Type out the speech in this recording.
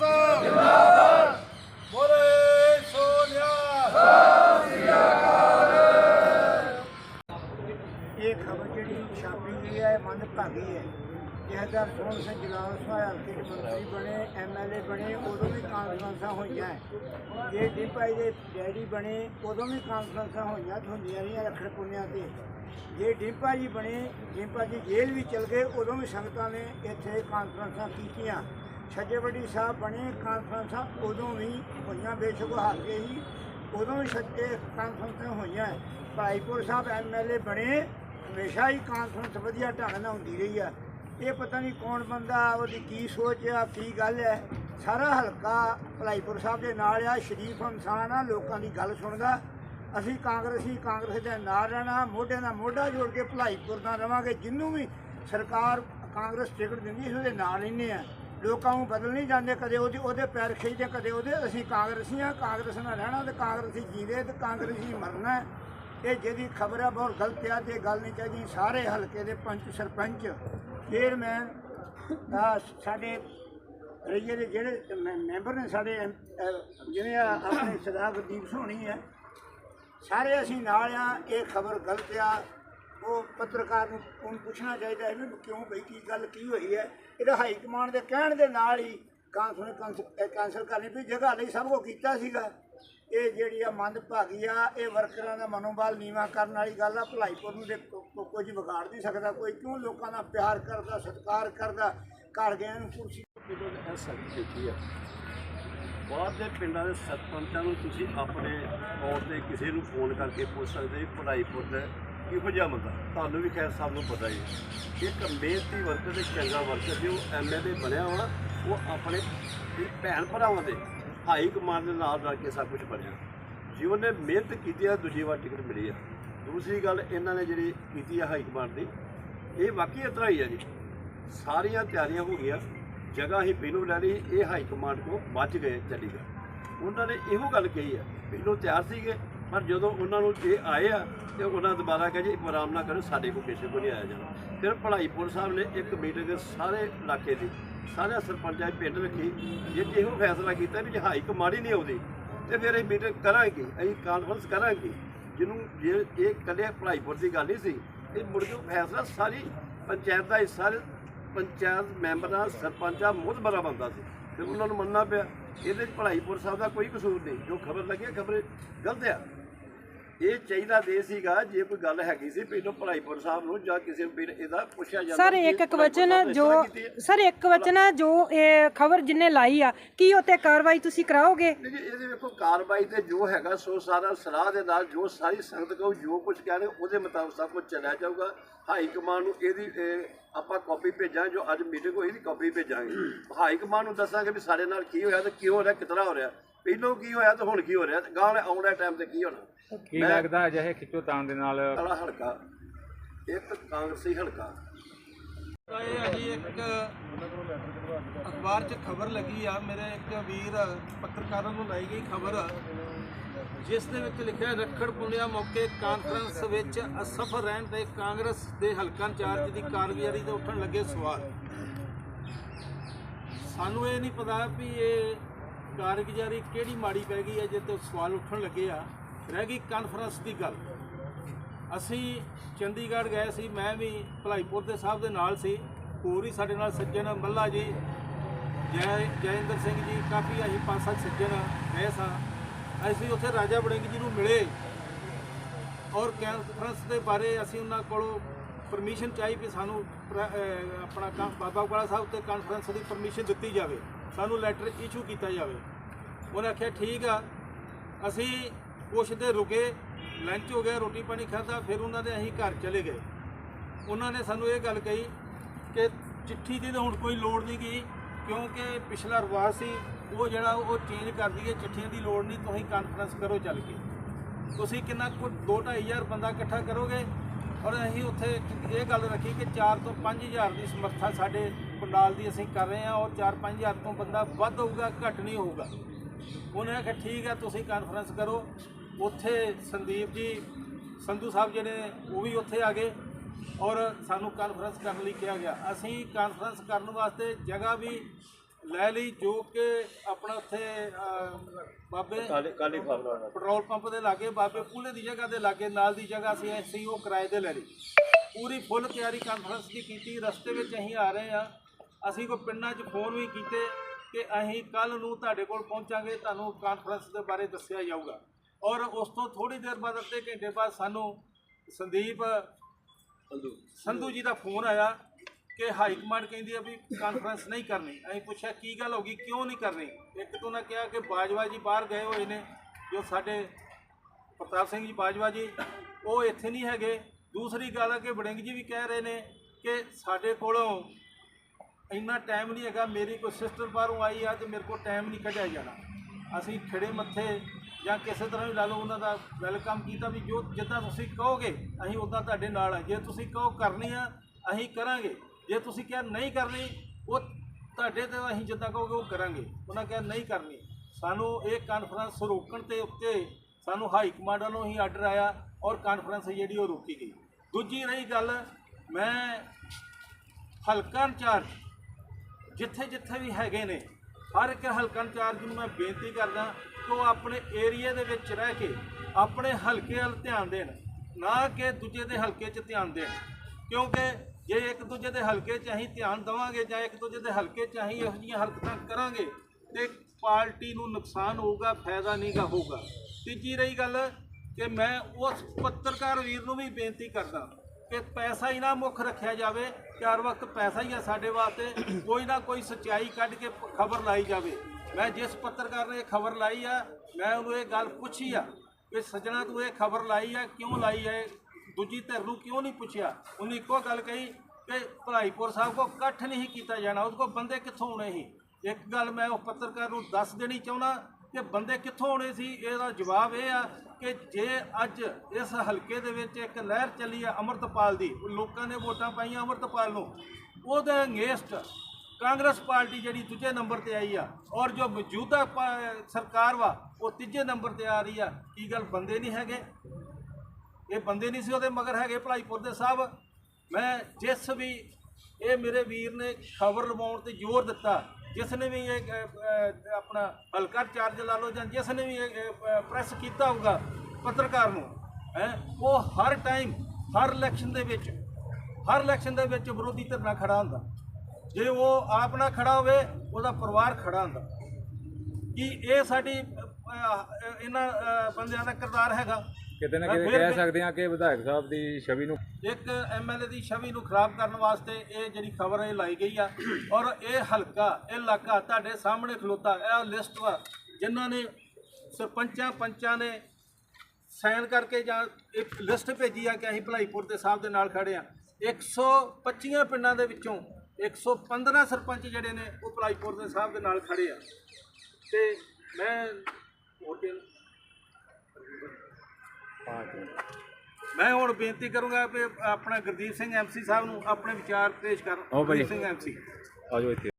ਸਾਹਿਬ ਇਹ ਖਬਰ ਜਿਹੜੀ ਛਾਪੀ ਗਈ ਹੈ ਮਨ ਹੈ। ਜਹਦਰ ਸੋਨ ਸਿੰਘ ਜਲਾਲ ਸਾਹਿਬ ਦੇ ਮੰਤਰੀ ਬਣੇ ਐਮਐਲਏ ਬਣੇ, ਉਦੋਂ ਵੀ ਕਾਨਫਰੰਸਾਂ ਹੋਈਆਂ। ਜੇ ਡੀ ਭਾਈ ਦੇ ਡੈਡੀ ਬਣੇ, ਉਦੋਂ ਵੀ ਕਾਨਫਰੰਸਾਂ ਹੋਈਆਂ ਹੁੰਦੀਆਂ ਰਹੀਆਂ ਰੱਖੜ ਪੁੰਨਿਆ ਤੇ। ਜੇ ਡਿੰਪਾ ਜੀ ਬਣੇ, ਡਿੰਪਾ ਜੀ ਜੇਲ੍ਹ ਵੀ ਚਲ ਗਏ, ਉਦੋਂ ਵੀ ਸੰਗਤਾਂ ਨੇ ਇੱਥੇ ਕਾਨਫਰੰਸਾਂ ਕੀਤੀਆਂ। ਛੱਜੇਵੜੀ ਸਾਹਿਬ ਬਣੇ ਕਾਨਫਰੰਸਾਂ ਉਦੋਂ ਵੀ ਹੋਈਆਂ ਬੇਸ਼ੱਕ ਹਾਕੇ ਹੀ, ਉਦੋਂ ਵੀ ਛੱਜੇ ਕਾਨਫਰੰਸਾਂ ਹੋਈਆਂ। ਭਾਈਪੁਰ ਸਾਹਿਬ ਐਮਐਲਏ ਬਣੇ, ਹਮੇਸ਼ਾ ਹੀ ਕਾਨਫਰੰਸ ਵਧੀਆ ਢੰਗ ਨਾਲ ਹੁੰਦੀ ਰਹੀ ਆ। ਇਹ ਪਤਾ ਨਹੀਂ ਕੌਣ ਬੰਦਾ, ਉਹਦੀ ਕੀ ਸੋਚ ਆ, ਕੀ ਗੱਲ ਹੈ ਸਾਰਾ ਹਲਕਾ ਭਲਾਈਪੁਰ ਸਾਹਿਬ ਦੇ ਨਾਲ ਆ, ਸ਼ਰੀਫ ਇਨਸਾਨ ਆ, ਲੋਕਾਂ ਦੀ ਗੱਲ ਸੁਣਦਾ। ਅਸੀਂ ਕਾਂਗਰਸੀ, ਕਾਂਗਰਸ ਦੇ ਨਾਲ ਰਹਿਣਾ ਮੋਢੇ ਨਾਲ ਮੋਢਾ ਜੋੜ ਕੇ ਭਲਾਈਪੁਰ ਨਾਲ ਰਵਾਂਗੇ। ਜਿੰਨੂੰ ਵੀ ਸਰਕਾਰ ਕਾਂਗਰਸ ਟਿਕਟ ਦਿੰਦੀ ਸੀ ਉਹਦੇ ਨਾਲ ਰਹਿੰਦੇ ਆ। ਲੋਕਾਂ ਨੂੰ ਬਦਲ ਨਹੀਂ ਜਾਂਦੇ, ਕਦੇ ਉਹਦੇ ਉਹਦੇ ਪੈਰ ਖਿੱਚਦੇ, ਕਦੇ ਉਹਦੇ, ਅਸੀਂ ਕਾਂਗਰਸੀ ਆ ਕਾਂਗਰਸ ਨਾਲ ਰਹਿਣਾ ਤੇ ਕਾਂਗਰਸੀ ਜੀਵੇ ਤੇ ਕਾਂਗਰਸੀ ਮਰਨਾ ਇਹ ਜਿਹਦੀ ਖਬਰ ਹੈ, ਬਹੁਤ ਗਲਤ ਆ ਤੇ ਗੱਲ ਨਹੀਂ ਚਾਹੀਦੀ। ਸਾਰੇ ਹਲਕੇ ਦੇ ਪੰਚ ਸਰਪੰਚ ਚੇਅਰਮੈਨ ਸਾਡੇ ਰਈਏ ਦੇ ਜਿਹੜੇ ਮੈ- ਮੈਂਬਰ ਨੇ ਸਾਡੇ ਐਮ- ਅਹ ਜਿਵੇਂ ਆ ਆਪਣੇ ਸਰਦਾਰ ਗੁਰਦੀਪ ਸੋਹਣੀ ਹੈ, ਸਾਰੇ ਅਸੀਂ ਨਾਲ ਆ, ਇਹ ਖਬਰ ਗਲਤ ਆ। ਉਹ ਪੱਤਰਕਾਰ ਨੂੰ ਉਹਨੂੰ ਪੁੱਛਣਾ ਚਾਹੀਦਾ ਹੈ ਵੀ ਕਿਉਂ ਬਈ, ਕੀ ਗੱਲ, ਕੀ ਹੋਈ ਹੈ? ਇਹਦਾ ਹਾਈ ਕਮਾਂਡ ਦੇ ਕਹਿਣ ਦੇ ਨਾਲ ਹੀ ਕਾਨਫਰੰਸ ਕੈਂਸਲ ਕਰਨੀ ਵੀ ਜਗ੍ਹਾ ਲਈ ਸਭ ਕੁਛ ਕੀਤਾ ਸੀਗਾ। ਇਹ ਜਿਹੜੀ ਆ ਮੰਦ ਭਾਗੀ ਆ, ਇਹ ਵਰਕਰਾਂ ਦਾ ਮਨੋਬਲ ਨੀਵਾ ਕਰਨ ਵਾਲੀ ਗੱਲ ਆ ਭਲਾਈਪੁਰ ਨੂੰ ਦੇ ਕੁਝ ਵਿਗਾੜ ਨਹੀਂ ਸਕਦਾ ਕੋਈ, ਕਿਉਂ ਲੋਕਾਂ ਦਾ ਪਿਆਰ ਕਰਦਾ, ਸਤਿਕਾਰ ਕਰਦਾ, ਘਰ ਗਿਆ ਨੂੰ ਕੁਰਸੀ ਪਿੰਡੋਂ ਇਹ ਸੱਚ ਦੇਖੀ ਹੈ ਬਾਹਰ ਦੇ ਪਿੰਡਾਂ ਦੇ ਸਰਪੰਚਾਂ ਨੂੰ ਤੁਸੀਂ ਆਪਣੇ ਤੌਰ ਤੇ ਕਿਸੇ ਨੂੰ ਫੋਨ ਕਰਕੇ ਪੁੱਛ ਸਕਦੇ ਭਲਾਈਪੁਰ ਦੇ ਕਿਹੋ ਜਿਹਾ ਬੰਦਾ ਤੁਹਾਨੂੰ ਵੀ ਖੈਰ ਸਭ ਨੂੰ ਪਤਾ ਹੀ ਹੈ। ਇੱਕ ਮਿਹਨਤੀ ਵਰਕਰ ਤੇ ਚੰਗਾ ਵਰਕਰ ਜੇ ਉਹ ਜੋ ਐਮਐਲਏ ਬਣਿਆ ਹੋਣਾ, ਉਹ ਆਪਣੇ ਭੈਣ ਭਰਾਵਾਂ ਦੇ ਹਾਈ ਕਮਾਂਡ ਦੇ ਨਾਲ ਰਲ ਕੇ ਸਭ ਕੁਝ ਬਣਿਆ। ਜੀ ਉਹਨੇ ਮਿਹਨਤ ਕੀਤੀ ਆ, ਦੂਜੀ ਵਾਰ ਟਿਕਟ ਮਿਲੀ ਆ। ਦੂਸਰੀ ਗੱਲ, ਇਹਨਾਂ ਨੇ ਜਿਹੜੀ ਕੀਤੀ ਆ ਹਾਈ ਕਮਾਂਡ ਦੀ, ਇਹ ਵਾਕਈ ਇਤਰਾ ਹੀ ਆ ਜੀ। ਸਾਰੀਆਂ ਤਿਆਰੀਆਂ ਹੋ ਗਈਆਂ, ਜਗ੍ਹਾ ਹੀ ਪਹਿਲੋਂ ਲੈ ਲਈ, ਇਹ ਹਾਈ ਕਮਾਂਡ ਕੋ ਬਚ ਗਏ ਚੰਡੀਗੜ੍ਹ। ਉਹਨਾਂ ਨੇ ਇਹੋ ਗੱਲ ਕਹੀ ਹੈ ਪਹਿਲੋਂ ਤਿਆਰ ਸੀਗੇ ਪਰ ਜਦੋਂ ਉਹਨਾਂ ਨੂੰ ਇਹ ਆਏ ਆ ਤੇ ਉਹਨਾਂ ਦੁਬਾਰਾ ਕਹੇ ਜੀ ਆਰਾਮ ਨਾਲ ਕਰੋ, ਸਾਡੇ ਕੋਲ ਕਿਸੇ ਕੋਲ ਨਹੀਂ ਆਇਆ ਜਾਣਾ। ਫਿਰ ਭਲਾਈਪੁਰ ਸਾਹਿਬ ਨੇ ਇੱਕ ਮੀਟਿੰਗ ਸਾਰੇ ਇਲਾਕੇ ਦੀ ਸਾਰੇ ਸਰਪੰਚਾਂ ਦੀ ਪਿੰਡ ਰੱਖੀ। ਜੇ ਇਹੋ ਫੈਸਲਾ ਕੀਤਾ ਵੀ ਜੇ ਹਾਈ ਕਮਾਂਡ ਹੀ ਨਹੀਂ ਆਉਂਦੀ, ਤੇ ਫਿਰ ਇਹ ਮੀਟਿੰਗ ਕਰਾਂਗੇ, ਅਸੀਂ ਕਾਨਫਰੰਸ ਕਰਾਂਗੇ। ਜਿਹਨੂੰ ਜੇ ਇਹ ਕੱਲਿਆ ਭਲਾਈਪੁਰ ਦੀ ਗੱਲ ਨਹੀਂ ਸੀ, ਇਹ ਮੁੜ ਕੇ ਫੈਸਲਾ ਸਾਰੀ ਪੰਚਾਇਤ ਦਾ ਸਾਰੇ ਪੰਚਾਇਤ ਮੈਂਬਰਾਂ, ਸਰਪੰਚਾਂ ਮੁਤਬਰਾ ਬੰਦਾ ਸੀ। ਤੇ ਉਹਨਾਂ ਨੂੰ ਮੰਨਣਾ ਪਿਆ। ਇਹਦੇ ਵਿੱਚ ਭਲਾਈਪੁਰ ਸਾਹਿਬ ਦਾ ਕੋਈ ਕਸੂਰ ਨਹੀਂ। ਜੋ ਖਬਰ ਲੱਗੀ ਖਬਰ ਗਲਤ ਆ। ਇਹ ਚਾਹੀਦਾ ਦੇ ਸੀਗਾ ਜੇ ਕੋਈ ਗੱਲ ਹੈਗੀ ਸੀ ਪਹਿਲਾਂ ਭਲਾਈਪੁਰ ਸਾਹਿਬ ਨੂੰ ਜਾਂ ਕਿਸੇ ਨੂੰ ਇਹਦਾ ਪੁੱਛਿਆ ਜਾਂਦਾ ਸਰ ਇੱਕ ਇੱਕ ਵਚਨ ਜੋ। ਸਰ ਇੱਕ ਵਚਨ ਜੋ ਇਹ ਖਬਰ ਜਿੰਨੇ ਲਾਈ ਆ ਕੀ ਉਤੇ ਕਾਰਵਾਈ ਤੁਸੀਂ ਕਰਾਓਗੇ? ਇਹਦੇ ਵੇਖੋ ਕਾਰਵਾਈ ਤੇ ਜੋ ਹੈਗਾ ਸੋ ਸਾਰਾ ਸਲਾਹ ਦੇ ਨਾਲ ਜੋ ਸਾਰੀ ਸੰਗਤ ਕਹੂ ਜੋ ਕੁਝ ਕਹਿੰਦੇ ਉਹਦੇ ਮੁਤਾਬਕ ਸਭ ਕੁਝ ਚੱਲਿਆ ਜਾਊਗਾ। ਹਾਈ ਕਮਾਂਡ ਨੂੰ ਇਹਦੀ ਇਹ, ਆਪਾਂ ਕਾਪੀ ਭੇਜਾਂਗੇ ਜੋ ਅੱਜ ਮੀਟਿੰਗ ਹੋਈ ਦੀ ਕਾਪੀ ਭੇਜਾਂਗੇ। ਹਾਈ ਕਮਾਂਡ ਨੂੰ ਦੱਸਾਂਗੇ ਵੀ ਸਾਡੇ ਨਾਲ ਕੀ ਹੋਇਆ ਤੇ ਕਿਉਂ ਹੋ ਰਿਹਾ ਕਿਤਨਾ ਹੋ ਰਿਹਾ। ਪਹਿਲੋਂ ਕੀ ਹੋਇਆ ਤੇ ਹੁਣ ਕੀ ਹੋ ਰਿਹਾ ਤੇ ਗਾਂ ਵਾਲੇ ਆਉਣ ਵਾਲੇ ਟਾਈਮ ਤੇ ਕੀ ਹੋਣਾ। ਕੀ ਲੱਗਦਾ ਅਜਿਹੇ ਖਿੱਚੋਤਾਣ ਦੇ ਨਾਲ ਹਲਕਾ ਇੱਕ ਕਾਂਗਰਸੀ ਹਲਕਾ। ਤਾਂ ਇਹ ਅਜੀ ਇੱਕ ਅਖਬਾਰ 'ਚ ਖਬਰ ਲੱਗੀ ਆ ਮੇਰੇ ਇੱਕ ਵੀਰ ਪੱਤਰਕਾਰਾਂ ਨੂੰ ਲਾਈ ਗਈ ਖਬਰ। ਜਿਸ ਦੇ ਵਿੱਚ ਲਿਖਿਆ ਰੱਖੜ ਪੁੰਨਿਆ ਮੌਕੇ ਕਾਨਫਰੰਸ ਵਿੱਚ ਅਸਫਲ ਰਹਿਣ ਤੇ ਕਾਂਗਰਸ ਦੇ ਹਲਕਾ ਇੰਚਾਰਜ ਦੀ ਕਾਰਗੁਜ਼ਾਰੀ ਤੇ ਉੱਠਣ ਲੱਗੇ ਸਵਾਲ। ਸਾਨੂੰ ਇਹ ਨਹੀਂ ਪਤਾ ਵੀ ਇਹ ਕਾਰਗੁਜ਼ਾਰੀ ਕਿਹੜੀ ਮਾੜੀ ਪੈ ਗਈ ਹੈ ਜੇ ਤੇ ਸਵਾਲ ਉੱਠਣ ਲੱਗੇ ਆ। ਰਹਿ ਗਈ ਕਾਨਫਰੰਸ ਦੀ ਗੱਲ। ਅਸੀਂ ਚੰਡੀਗੜ੍ਹ ਗਏ ਸੀ, ਮੈਂ ਵੀ ਭਲਾਈਪੁਰ ਦੇ ਸਾਹਿਬ ਦੇ ਨਾਲ ਸੀ, ਹੋਰ ਹੀ ਸਾਡੇ ਨਾਲ ਸੱਜਣ ਮੱਲਾ ਜੀ, ਜੈ ਜੈਇੰਦਰ ਸਿੰਘ ਜੀ, ਕਾਫੀ ਅਸੀਂ ਪੰਜ ਸੱਤ ਸੱਜਣ ਗਏ ਸਾਂ। ਅਸੀਂ ਉੱਥੇ ਰਾਜਾ ਵੜਿੰਗ ਜੀ ਨੂੰ ਮਿਲੇ ਔਰ ਕਾਨਫਰੰਸ ਦੇ ਬਾਰੇ ਅਸੀਂ ਉਹਨਾਂ ਕੋਲੋਂ ਪਰਮਿਸ਼ਨ ਚਾਹੀ ਵੀ ਸਾਨੂੰ ਪ੍ਰ- ਆਪਣਾ ਕੰਮ ਬਾਬਾ ਬਕਾਲਾ ਸਾਹਿਬ ਤੇ ਕਾਨਫਰੰਸ ਦੀ ਪਰਮਿਸ਼ਨ ਦਿੱਤੀ ਜਾਵੇ, ਸਾਨੂੰ ਲੈਟਰ ਇਸ਼ੂ ਕੀਤਾ ਜਾਵੇ। ਉਹਨੇ ਆਖਿਆ, ਠੀਕ ਆ, ਅਸੀਂ ਕੁਛ ਦੇ ਰੁਕੇ ਲੰਚ ਹੋ ਗਿਆ, ਰੋਟੀ ਪਾਣੀ ਖਾਧਾ, ਫਿਰ ਉਹਨਾਂ ਦੇ ਅਸੀਂ ਘਰ ਚਲੇ ਗਏ। ਉਹਨਾਂ ਨੇ ਸਾਨੂੰ ਇਹ ਗੱਲ ਕਹੀ ਕਿ ਚਿੱਠੀ ਦੀ ਤਾਂ ਹੁਣ ਕੋਈ ਲੋੜ ਨਹੀਂ ਗਈ ਕਿਉਂਕਿ ਪਿਛਲਾ ਰਿਵਾਜ ਸੀ ਉਹ ਜਿਹੜਾ ਉਹ ਚੇਂਜ ਕਰ ਦਈਏ ਚਿੱਠੀਆਂ ਦੀ ਲੋੜ ਨਹੀਂ, ਤੁਸੀਂ ਕਾਨਫਰੰਸ ਕਰੋ ਚੱਲ ਕੇ। ਤੁਸੀਂ ਕਿੰਨਾ ਕੁ 2-2500 ਬੰਦਾ ਇਕੱਠਾ ਕਰੋਗੇ? ਔਰ ਅਸੀਂ ਉੱਥੇ ਇਹ ਗੱਲ ਰੱਖੀ ਕਿ 4 ਤੋਂ 5000 ਦੀ ਸਮਰੱਥਾ ਸਾਡੇ ਪੰਡਾਲ ਦੀ ਅਸੀਂ ਕਰ ਰਹੇ ਹਾਂ, ਔਰ 4-5000 ਤੋਂ ਬੰਦਾ ਵੱਧ ਹੋਊਗਾ, ਘੱਟ ਨਹੀਂ ਹੋਊਗਾ। ਉਹਨੇ ਆਖਿਆ, ਠੀਕ ਹੈ ਤੁਸੀਂ ਕਾਨਫਰੰਸ ਕਰੋ। ਉੱਥੇ ਸੰਦੀਪ ਜੀ, ਸੰਧੂ ਸਾਹਿਬ ਜਿਹੜੇ ਉਹ ਵੀ ਉੱਥੇ ਆ ਗਏ। ਔਰ ਸਾਨੂੰ ਕਾਨਫਰੰਸ ਕਰਨ ਲਈ ਕਿਹਾ ਗਿਆ। ਅਸੀਂ ਕਾਨਫਰੰਸ ਕਰਨ ਵਾਸਤੇ ਜਗ੍ਹਾ ਵੀ ਲੈ ਲਈ ਜੋ ਕਿ ਆਪਣਾ ਉੱਥੇ ਅਹ, ਬਾਬੇ ਕਾਲੀ ਕਾਲੀ ਫਾਰਮਾ ਪੈਟਰੋਲ ਪੰਪ ਦੇ ਲਾਗੇ ਬਾਬੇ ਪੂਲੇ ਦੀ ਜਗ੍ਹਾ ਦੇ ਲਾਗੇ ਨਾਲ ਦੀ ਜਗ੍ਹਾ ਅਸੀਂ ਉਹ ਕਿਰਾਏ ਤੇ ਲੈ ਲਈ। ਪੂਰੀ ਫੁੱਲ ਤਿਆਰੀ ਕਾਨਫਰੰਸ ਦੀ ਕੀਤੀ ਰਸਤੇ ਵਿੱਚ ਅਸੀਂ ਆ ਰਹੇ ਆ ਅਸੀਂ ਕੋਈ ਪਿੰਡਾਂ 'ਚ ਫੋਨ ਵੀ ਕੀਤੇ ਕਿ ਅਸੀਂ ਕੱਲ ਨੂੰ ਤੁਹਾਡੇ ਕੋਲ ਪਹੁੰਚਾਂਗੇ ਤੁਹਾਨੂੰ ਕਾਨਫਰੰਸ ਦੇ ਬਾਰੇ ਦੱਸਿਆ ਜਾਊਗਾ। ਔਰ ਉਸ ਤੋਂ ਥੋੜੀ ਦੇਰ ਬਾਅਦ ਅੱਧੇ ਘੰਟੇ ਬਾਅਦ ਸਾਨੂੰ ਸੰਦੀਪ ਸੰਧੂ। ਜੀ ਦਾ ਫੋਨ ਆਇਆ। ਕਿ ਹਾਈ ਕਮਾਂਡ ਕਹਿੰਦੀ ਆ ਵੀ ਕਾਨਫਰੰਸ ਨਹੀਂ ਕਰਨੀ। ਅਸੀਂ ਪੁੱਛਿਆ, ਕੀ ਗੱਲ ਹੋ ਗਈ? ਕਿਉਂ ਨਹੀਂ ਕਰਨੀ? ਇੱਕ ਤੋਂ ਉਹਨਾਂ ਕਿਹਾ ਕਿ ਬਾਜਵਾ ਜੀ ਬਾਹਰ ਗਏ ਹੋਏ ਨੇ, ਜੋ ਸਾਡੇ ਪ੍ਰਤਾਪ ਸਿੰਘ ਜੀ ਬਾਜਵਾ ਜੀ, ਉਹ ਇੱਥੇ ਨਹੀਂ ਹੈਗੇ। ਦੂਸਰੀ ਗੱਲ ਹੈ ਕਿ ਵੜਿੰਗ ਜੀ ਵੀ ਕਹਿ ਰਹੇ ਨੇ ਕਿ ਸਾਡੇ ਕੋਲੋਂ ਇੰਨਾ ਟਾਈਮ ਨਹੀਂ ਹੈਗਾ, ਮੇਰੀ ਕੋਈ ਸਿਸਟਰ ਬਾਹਰੋਂ ਆਈ ਆ ਤੇ ਮੇਰੇ ਕੋਲ ਟਾਈਮ ਨਹੀਂ ਕੱਢਿਆ ਜਾਣਾ। ਅਸੀਂ ਖੜੇ ਮੱਥੇ ਜਾਂ ਕਿਸੇ ਤਰ੍ਹਾਂ ਵੀ ਲਾ ਲਓ, ਉਹਨਾਂ ਦਾ ਵੈਲਕਮ ਕੀਤਾ ਵੀ ਜੋ ਜਿੱਦਾਂ ਤੁਸੀਂ ਕਹੋਗੇ, ਅਸੀਂ ਉਦਾਂ ਤੁਹਾਡੇ ਨਾਲ ਆ। ਜੇ ਤੁਸੀਂ ਕਹੋ ਕਰਨੀ ਆ, ਅਸੀਂ ਕਰਾਂਗੇ। ਜੇ ਤੁਸੀਂ ਕਿਹਾ ਨਹੀਂ ਕਰਨੀ, ਉਹ ਤੁਹਾਡੇ ਤੇ ਅਸੀਂ ਜਿੱਦਾਂ ਕਹੋਗੇ ਉਹ ਕਰਾਂਗੇ। ਉਹਨਾਂ ਕਿਹਾ ਨਹੀਂ ਕਰਨੀ। ਸਾਨੂੰ ਇਹ ਕਾਨਫਰੰਸ ਰੋਕਣ ਤੇ ਉੱਤੇ ਸਾਨੂੰ ਹਾਈ ਕਮਾਂਡ ਵੱਲੋਂ ਹੀ ਆਰਡਰ ਆਇਆ ਔਰ ਕਾਨਫਰੰਸ ਜਿਹੜੀ ਉਹ ਰੋਕੀ ਗਈ। ਦੂਜੀ ਰਹੀ ਗੱਲ, ਮੈਂ ਹਲਕਾ ਇੰਚਾਰਜ, ਜਿੱਥੇ ਜਿੱਥੇ ਵੀ ਹੈਗੇ ਨੇ, ਹਰ ਇੱਕ ਹਲਕਾ ਇੰਚਾਰਜ ਨੂੰ ਮੈਂ ਬੇਨਤੀ ਕਰਦਾ ਕਿ ਉਹ ਆਪਣੇ ਏਰੀਆ ਦੇ ਵਿੱਚ ਰਹਿ ਕੇ ਆਪਣੇ ਹਲਕੇ ਵੱਲ ਧਿਆਨ ਦੇਣ, ਨਾ ਕਿ ਦੂਜੇ ਦੇ ਹਲਕੇ 'ਚ ਧਿਆਨ ਦੇਣ। ਕਿਉਂਕਿ ਜੇ ਇੱਕ ਦੂਜੇ ਦੇ ਹਲਕੇ 'ਚ ਅਸੀਂ ਧਿਆਨ ਦੇਵਾਂਗੇ ਜਾਂ ਇੱਕ ਦੂਜੇ ਦੇ ਹਲਕੇ 'ਚ ਅਸੀਂ ਇਹੋ ਜਿਹੀਆਂ ਹਰਕਤਾਂ ਕਰਾਂਗੇ, ਤੇ ਪਾਰਟੀ ਨੂੰ ਨੁਕਸਾਨ ਹੋਊਗਾ, ਫਾਇਦਾ ਨਹੀਂਗਾ ਹੋਊਗਾ। ਤੀਜੀ ਰਹੀ ਗੱਲ ਕਿ ਮੈਂ ਉਸ ਪੱਤਰਕਾਰ ਵੀਰ ਨੂੰ ਵੀ ਬੇਨਤੀ ਕਰਦਾ ਕਿ ਪੈਸਾ ਹੀ ਨਾ ਮੁੱਖ ਰੱਖਿਆ ਜਾਵੇ ਕਿ ਹਰ ਵਕਤ ਪੈਸਾ ਹੀ ਆ ਸਾਡੇ ਵਾਸਤੇ, ਕੋਈ ਨਾ ਕੋਈ ਸੱਚਾਈ ਕੱਢ ਕੇ ਖਬਰ ਲਾਈ ਜਾਵੇ। ਮੈਂ ਜਿਸ ਪੱਤਰਕਾਰ ਨੇ ਇਹ ਖਬਰ ਲਾਈ ਆ, ਮੈਂ ਉਹਨੂੰ ਇਹ ਗੱਲ ਪੁੱਛੀ ਆ ਕਿ ਸੱਜਣਾ ਤੂੰ ਇਹ ਖਬਰ ਲਾਈ ਆ, ਕਿਉਂ ਲਾਈ ਹੈ ਦੂਜੀ ਧਿਰ ਨੂੰ ਕਿਉਂ ਨਹੀਂ ਪੁੱਛਿਆ? ਉਹਨੇ ਇੱਕੋ ਗੱਲ ਕਹੀ ਕਿ ਭਲਾਈਪੁਰ ਸਾਹਿਬ ਕੋ ਇਕੱਠ ਨਹੀਂ ਕੀਤਾ ਜਾਣਾ, ਉਹਦੇ ਕੋਲ ਬੰਦੇ ਕਿੱਥੋਂ ਆਉਣੇ ਸੀ? ਇੱਕ ਗੱਲ ਮੈਂ ਉਹ ਪੱਤਰਕਾਰ ਨੂੰ ਦੱਸ ਦੇਣੀ ਚਾਹੁੰਦਾ ਕਿ ਬੰਦੇ ਕਿੱਥੋਂ ਆਉਣੇ ਸੀ? ਇਹਦਾ ਜਵਾਬ ਇਹ ਆ ਕਿ ਜੇ ਅੱਜ ਇਸ ਹਲਕੇ ਦੇ ਵਿੱਚ ਇੱਕ ਲਹਿਰ ਚੱਲੀ ਆ ਅਮਰਤਪਾਲ ਦੀ, ਲੋਕਾਂ ਨੇ ਵੋਟਾਂ ਪਾਈਆਂ ਅਮਰਤਪਾਲ ਨੂੰ, ਉਹਦੇ ਅਗੇਂਸਟ ਕਾਂਗਰਸ ਪਾਰਟੀ ਜਿਹੜੀ ਦੂਜੇ ਨੰਬਰ ਤੇ ਆਈ ਆ, ਔਰ ਜੋ ਮੌਜੂਦਾ ਪਾ- ਸਰਕਾਰ ਵਾ, ਉਹ ਤੀਜੇ ਨੰਬਰ ਤੇ ਆ ਰਹੀ ਆ, ਕੀ ਗੱਲ ਬੰਦੇ ਨਹੀਂ ਹੈਗੇ? ਇਹ ਬੰਦੇ ਨਹੀਂ ਸੀ ਉਹਦੇ, ਮਗਰ ਹੈਗੇ ਭਲਾਈਪੁਰ ਦੇ ਸਾਹਿਬ। ਮੈਂ ਜਿਸ ਵੀ ਇਹ ਮੇਰੇ ਵੀਰ ਨੇ ਖਬਰ ਲਵਾਉਣ ਤੇ ਜ਼ੋਰ ਦਿੱਤਾ, ਜਿਸ ਨੇ ਵੀ ਇਹ ਆਪਣਾ ਹਲਕਾ ਚਾਰਜ ਲਾ ਲਓ ਜਾਂ ਜਿਸ ਨੇ ਵੀ ਪ੍ਰੈਸ ਕੀਤਾ ਹੋਊਗਾ ਪੱਤਰਕਾਰ ਨੂੰ, ਹੈ, ਉਹ ਹਰ ਟਾਈਮ ਹਰ ਇਲੈਕਸ਼ਨ ਦੇ ਵਿੱਚ, ਹਰ ਇਲੈਕਸ਼ਨ ਦੇ ਵਿੱਚ ਵਿਰੋਧੀ ਧਿਰ ਨਾਲ ਖੜਾ ਹੁੰਦਾ। ਜੇ ਉਹ ਆਪ ਨਾਲ ਖੜਾ ਹੋਵੇ, ਉਹਦਾ ਪਰਿਵਾਰ ਖੜਾ ਹੁੰਦਾ। ਕੀ ਇਹ ਸਾਡੀ ਇਹਨਾਂ ਬੰਦਿਆਂ ਦਾ ਕਿਰਦਾਰ ਹੈਗਾ। ਕਿਤੇ ਨਾ ਕਿਤੇ ਕਹਿ ਸਕਦੇ ਹਾਂ ਕਿ ਵਿਧਾਇਕ ਸਾਹਿਬ ਦੀ ਛਵੀ ਨੂੰ ਇੱਕ ਐਮਐਲਏ ਦੀ ਛਵੀ ਨੂੰ ਖਰਾਬ ਕਰਨ ਵਾਸਤੇ ਇਹ ਜਿਹੜੀ ਖਬਰ ਇਹ ਲਾਈ ਗਈ ਆ ਔਰ ਇਹ ਹਲਕਾ ਇਹ ਇਲਾਕਾ ਤੁਹਾਡੇ ਸਾਹਮਣੇ ਖਲੋਤਾ ਇਹ ਲਿਸਟ ਵਾ ਜਿਨ੍ਹਾਂ ਨੇ ਸਰਪੰਚਾਂ ਪੰਚਾਂ ਨੇ ਸਾਈਨ ਕਰਕੇ ਜਾਂ ਇੱਕ ਲਿਸਟ ਭੇਜੀ ਆ ਕਿ ਅਸੀਂ ਭਲਾਈਪੁਰ ਦੇ ਸਾਹਿਬ ਦੇ ਨਾਲ ਖੜੇ ਆ। 125 ਪਿੰਡਾਂ ਦੇ ਵਿੱਚੋਂ 115 ਸਰਪੰਚ ਜਿਹੜੇ ਨੇ ਉਹ ਭਲਾਈਪੁਰ ਦੇ ਸਾਹਿਬ ਦੇ ਨਾਲ ਖੜੇ ਆ। ਤੇ ਮੈਂ ਹੋਰ ਮੈਂ ਹੁਣ ਬੇਨਤੀ ਕਰੂੰਗਾ ਕਿ ਆਪਣਾ ਗੁਰਦੀਪ ਸਿੰਘ ਐਮਸੀ ਸਾਹਿਬ ਨੂੰ ਆਪਣੇ ਵਿਚਾਰ ਪੇਸ਼ ਕਰਨ। ਗੁਰਦੀਪ ਸਿੰਘ ਐਮਸੀ ਆਜੋ ਇੱਥੇ।